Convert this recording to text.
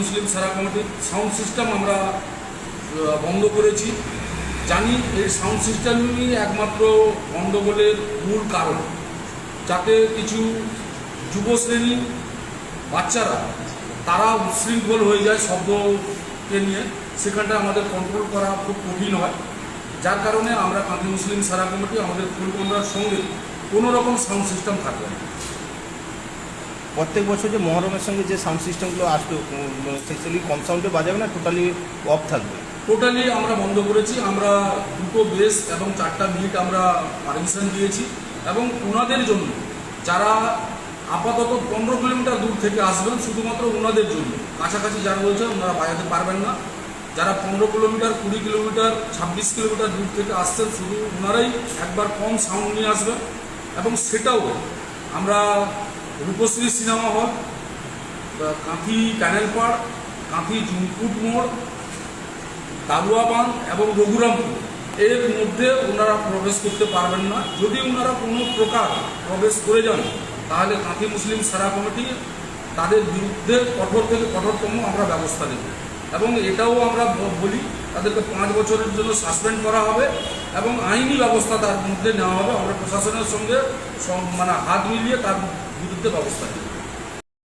মুসলিম সারা কমিটির sound system আমরা বন্ধ করেছি। জানি এই সাউন্ড সিস্টেমই একমাত্র গণ্ডগোলের মূল কারণ। যাতে কিছু যুব শ্রেণি বাচ্চারা, তারা উচ্ছৃঙ্খল হয়ে যায় শব্দকে নিয়ে, সেখানটা আমাদের কন্ট্রোল করা খুব কঠিন হয়। যার কারণে আমরা কান্দি মুসলিম সারা কমিটি আমাদের ফুলকন্ডার সঙ্গে কোনো রকম সাউন্ড সিস্টেম থাকবে না। প্রত্যেক বছর যে মহরমের সঙ্গে যে সাউন্ড সিস্টেমগুলো আসতো সেগুলি কম সাউন্ডে বাজাবে না টোটালি অফ থাকবে? টোটালি আমরা বন্ধ করেছি, আমরা দুটো বেস এবং চারটা মিনিট আমরা পারমিশন দিয়েছি এবং ওনাদের জন্য, যারা আপাতত পনেরো কিলোমিটার দূর থেকে আসবেন, শুধুমাত্র ওনাদের জন্য। কাছাকাছি যারা রয়েছে, ওনারা বাজাতে পারবেন না। যারা পনেরো কিলোমিটার, কুড়ি কিলোমিটার, ছাব্বিশ কিলোমিটার দূর থেকে আসছেন, শুধু ওনারাই একবার কম সাউন্ড নিয়ে আসবেন। এবং সেটাও আমরা রূপশ্রী সিনেমা হল কাঁথি ক্যানেল পাড় কাঁথি জুনকুট মোড় দাবুয়াবান এবং রঘুরামপুর। এর মধ্যে ওনারা প্রবেশ করতে পারবেন না। যদি ওনারা কোনো প্রকার প্রবেশ করে যান, তাহলে কাঁথি মুসলিম সারা কমিটি তাদের বিরুদ্ধে কঠোর থেকে কঠোরতম আমরা ব্যবস্থা নেব। এবং এটাও আমরা বলি তাদেরকে পাঁচ বছরের জন্য সাসপেন্ড করা হবে এবং আইনি ব্যবস্থা তার মধ্যে নেওয়া হবে। আমরা প্রশাসনের সঙ্গে মানে হাত মিলিয়ে তার বিরুদ্ধে ব্যবস্থা নেব।